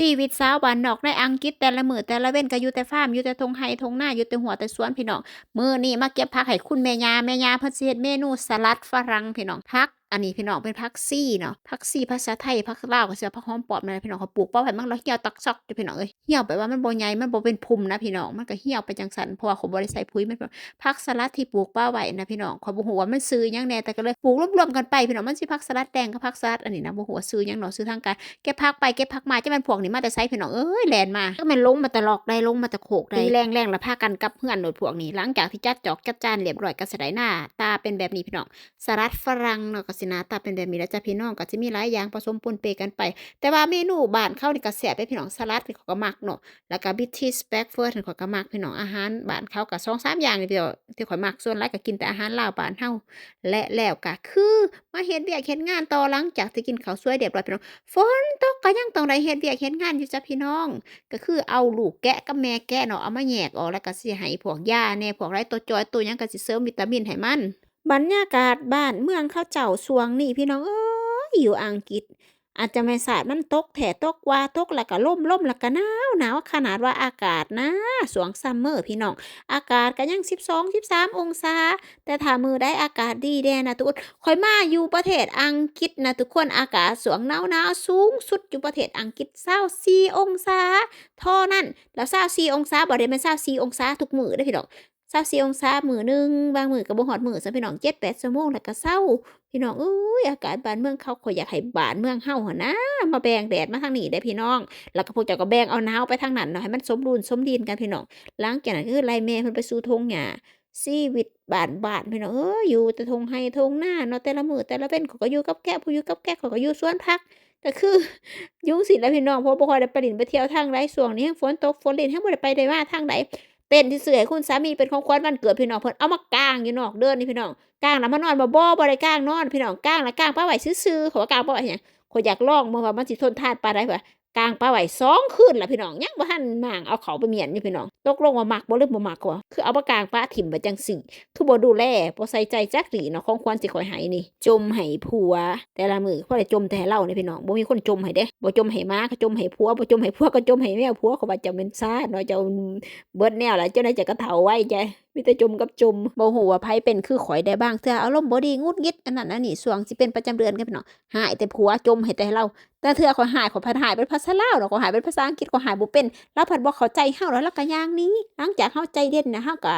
ชีวิตสาวบ้านนอกในอังกฤษแต่ละมือแต่ละเว้นก็อยู่แต่ฟาร์มอยู่แต่ทงไฮทงหน้าอยู่แต่หัวแต่สวนพี่น้องมือนี่มาเก็บผักให้คุณแม่ยาแม่ยาเพิ่นสิเฮ็ดเมนูสลัดฝรั่งพี่น้องผัก อันนี้พี่น้องเป็นผักซี่เนาะผักซี่ภาษาไทยผักลาวก็เสิว่าผักหอมปลอมนั่นแหละพี่น้องเขาปลูกป้าให้มันแล้วเหี่ยวตักซอกอยู่พี่น้องเอ้ยเหี่ยวไปว่ามันโบใหญ่มันโบเป็นพุ่มนะพี่น้องมันก็เหี่ยวไปจังซั่นเพราะว่าเขาบ่ได้ใส่ปุ๋ยมันเป็นผักสลัดที่ปลูกป้าไว้นะพี่น้องเขาบ่ฮู้ว่ามันซื้อยังแน่แต่ก็เลยปลูกรวมๆกันไปพี่น้องมันสิผักสลัดแดงกับผักสลัดอันนี้นะบ่ฮู้ว่าซื้อยังเนาะซื้อทางการเก็บผักไปเก็บผักมาจะแม่นพวกนี้มาแต่ไสพี่น้องเอ้ยแลนมาก็ม่นลงมาตลอกได้ลงมาต่โขกได้แรงๆแล้วพากันกับเฮือนโดดพวกนี้หลังจากที่จัดจอกจัดจานเรียบร้อยก็สิไดหน้าตาเป็นแบบนี้พี่น้องสลัดฝรั่งเนาะก็สินาตาเป็นแบบนี้แล้วจ้ะพี่น้องก็จะมีหลายอย่างผสมปนเปกันไป แต่ว่าเมนูบ้านเขานี่ก็แซ่บไปพี่น้องสลัดเขาก็มักเนาะแล้วก็บิททิสแบ็กเฟิร์สเขาก็มักพี่น้องอาหารบ้านเขาก็2-3อย่างนี่พี่น้องที่ข่อยมักส่วนหลายก็กินแต่อาหารลาวบ้านเฮาและแล้วก็คือมาเฮ็ดเวียกเฮ็ดงานต่อหลังจากที่กินข้าวสวยเรียบร้อยพี่น้องฝนตกก็ยังต้องได้เฮ็ดเวียกเฮ็ดงานอยู่จ้ะพี่น้อง ก็คือเอาลูกแกะกับแม่แกะเนาะเอามาแยกออกแล้วก็สิให้พวกยาแน่พวกไรตัวจอยตัวยังก็สิเสริมวิตามินให้มัน บรรยากาศบ้านเมืองเขาเจ้าสวงนี่พี่น้องเอ้ยอยู่อังกฤษ อาจจะไม่สาดมันตกแถตกว่าตกแล้วก็ล่มล่มแล้วก็หนาวหนาวขนาดว่าอากาศนะสวงซัมเมอร์พี่น้อง อากาศก็ยัง 12 13 องศา แต่ถ้ามือได้อากาศดีแน่นะทุกคนข่อยมาอยู่ประเทศอังกฤษนะทุกคนอากาศสวงหนาวหนาวสูงสุดอยู่ประเทศอังกฤษ24องศาท่านั้นแล้ว24องศาบ่ได้แม่น24องศาทุกมือเด้พี่น้อง 24องศามือหนึ่งบางมือก็บ่ฮอดมือซะพี่น้อง7-8ชั่วโมงแล้วก็เซาพี่น้องเอ้ยอากาศบ้านเมืองเขาขอยอยากให้บ้านเมืองเฮาหั่นะมาแบ่งแดดมาทางนี้เด้พี่น้อง แล้วก็พวกเจ้าก็แบ่งเอาหนาวไปทางนั้นเนาะให้มันสมดุลสมดินกันพี่น้องหลังจากนั้นก็คือไล่แม่เพิ่นไปสู่ทงหญ้าชีวิตบานบานพี่น้องเอ้ยอยู่แต่ทงไร่ทงหน้าเนาะแต่ละมือแต่ละเว้นเขาก็อยู่กับแกะผู้อยู่กับแกะเขาก็อยู่สวนผักก็คือยู่งซี้แหละพี่น้องเพราะบ่ค่อยได้ไปลินไปเที่ยวทางใดช่วงนี้ฝนตกฝนลินแฮงบ่ได้ไปได้มาทางใด เต้นที่เสือให้คุณสามีเป็นของขวัญวันเกิดพี่น้องเพิ่นเอามากางอยู่นอกเดินนี่พี่น้องกางแล้วมานอนบ่บ่บ่ได้กางนอนพี่น้องกางแล้วกางป้าไหวซื่อๆขอว่ากางป้าไว้หยังข้อยอยากลองเบิ่งว่ามันสิทนทานปานใดว่า กลางปลาไหว้สองคืนล้วพี่น้องยังบ่ทันหมางเอาเขาไปเมียนอยู่พี่น้องตกลงว่ามักบ่หรือบ่มักวะคือเอามากลางปลาถิ่มไว้จังซี่คือบ่ดูแลบ่ใส่ใจจักหลีเนาะของควรสิข่อยให้นี่ จมให้ผัว แต่ละมื้อพอได้จมแต่ให้เรานี่พี่น้องบ่มีคนจมให้เด้บ่จมให้หมาก็จมให้ผัวบ่จมให้ผัวก็จมให้แมวผัวเขาว่าจ้าแม่นซาเนาะจ้าเบิดแนวแล้วเจ้าได้จะกระเฒ่าไว้จ้ะมีแต่จมกับจมบ่ฮู้ว่าไผเป็นคือข่อยได้บ้างเทื่ออารมณ์บ่ดีงุดงิดอันนั้นอันนี้ช่วงสิเป็นประจำเดือนกันพี่น้อหายแต่ผัวจมให้แต่เรา แต่เทื่อขอยหายขอยพัดหายเป็นภาษาลาวเนาะขอยหายเป็นภาษาอังกฤษขอยหายบ่เป็นเราพัดบ่เขาใจเฮาแล้วเราก็ย่างนี้หลังจากเฮาใจเด่นนะเฮาก็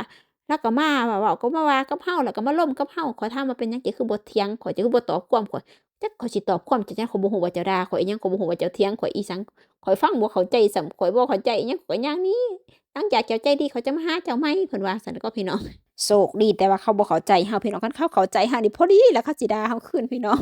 แล้วก็มาว่าเว้าก็มาว่ากับเฮาแล้วก็มาล้มกับเฮาขอยถามาเป็นยังจิคือบ่เถียงขอยจิคือบ่ตอบความขอยจักขอสิตอบความจังขอยบ่ฮู้ว่าเจ้าด่าขอยอิหยังขอยบ่ฮู้ว่าเจ้าเถียงขอยอีสังขอยฟังบ่เข้าใจซ้ำข้อบ่เข้าใจอิหยังขอย่างนี้ ตั้งใจเจ้าใจดีเขาจะมาหาเจ้าไหมเพิ่นว่าสันก็พี่น้องโศกดีแต่ว่าเขาบ่เข้าใจเฮาพี่น้องกันเขาเข้าใจเฮานี่พอดีแล้วเขาสิด่าเฮาขึ้นพี่น้อง